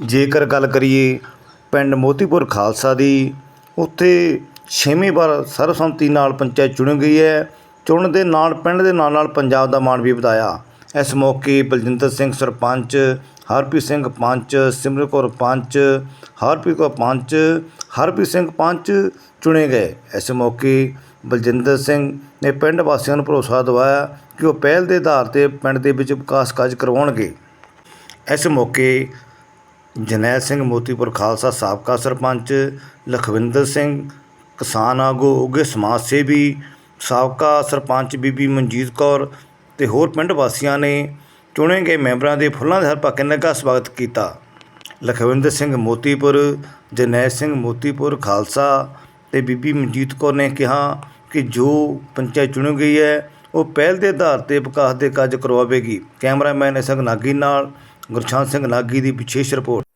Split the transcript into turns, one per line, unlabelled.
ਜੇਕਰ ਗੱਲ ਕਰੀਏ ਪਿੰਡ ਮੋਤੀਪੁਰ ਖਾਲਸਾ ਦੀ, ਉੱਥੇ ਛੇਵੀਂ ਵਾਰ ਸਰਬਸੰਮਤੀ ਨਾਲ ਪੰਚਾਇਤ ਚੁਣੀ ਗਈ ਹੈ। ਚੁਣਨ ਦੇ ਨਾਲ, ਪਿੰਡ ਦੇ ਨਾਲ ਨਾਲ ਪੰਜਾਬ ਦਾ ਮਾਣ ਵੀ ਵਧਾਇਆ। ਇਸ ਮੌਕੇ ਬਲਜਿੰਦਰ ਸਿੰਘ ਸਰਪੰਚ, ਹਰਪ੍ਰੀਤ ਸਿੰਘ ਪੰਚ, ਸਿਮਰਨ ਕੌਰ ਪੰਚ, ਹਰਪ੍ਰੀਤ ਕੌਰ ਪੰਚ, ਹਰਪ੍ਰੀਤ ਸਿੰਘ ਪੰਚ ਚੁਣੇ ਗਏ। ਇਸ ਮੌਕੇ ਬਲਜਿੰਦਰ ਸਿੰਘ ਨੇ ਪਿੰਡ ਵਾਸੀਆਂ ਨੂੰ ਭਰੋਸਾ ਦਿਵਾਇਆ ਕਿ ਉਹ ਪਹਿਲ ਦੇ ਆਧਾਰ ਤੇ ਪਿੰਡ ਦੇ ਵਿੱਚ ਵਿਕਾਸ ਕਾਰਜ ਕਰਵਾਉਣਗੇ। ਇਸ ਮੌਕੇ ਜਰਨੈਲ ਸਿੰਘ ਮੋਤੀਪੁਰ ਖਾਲਸਾ ਸਾਬਕਾ ਸਰਪੰਚ, ਲਖਵਿੰਦਰ ਸਿੰਘ ਕਿਸਾਨ ਆਗੂ, ਉੱਘੇ ਸਮਾਜ ਸੇਵੀ, ਸਾਬਕਾ ਸਰਪੰਚ ਬੀਬੀ ਮਨਜੀਤ ਕੌਰ ਤੇ ਹੋਰ ਪਿੰਡ ਵਾਸੀਆਂ ਨੇ ਚੁਣੇ ਗਏ ਮੈਂਬਰਾਂ ਦੇ ਫੁੱਲਾਂ ਦੇ ਹਰਪਾ ਕਿੰਨੇ ਕਾ ਸਵਾਗਤ ਕੀਤਾ। ਲਖਵਿੰਦਰ ਸਿੰਘ ਮੋਤੀਪੁਰ, ਜਰਨੈਲ ਸਿੰਘ ਮੋਤੀਪੁਰ ਖਾਲਸਾ ਤੇ ਬੀਬੀ ਮਨਜੀਤ ਕੌਰ ਨੇ ਕਿਹਾ ਕਿ ਜੋ ਪੰਚਾਇਤ ਚੁਣੀ ਗਈ ਹੈ, ਉਹ ਪਹਿਲ ਦੇ ਆਧਾਰ ਤੇ ਵਿਕਾਸ ਦੇ ਕਾਰਜ ਕਰਵਾਵੇਗੀ। ਕੈਮਰਾਮੈਨ ਇਸਕ ਨਾਗੀ ਨਾਲ ਗੁਰਸ਼ਾਨ ਸਿੰਘ ਨਾਗੀ ਦੀ ਵਿਸ਼ੇਸ਼ ਰਿਪੋਰਟ।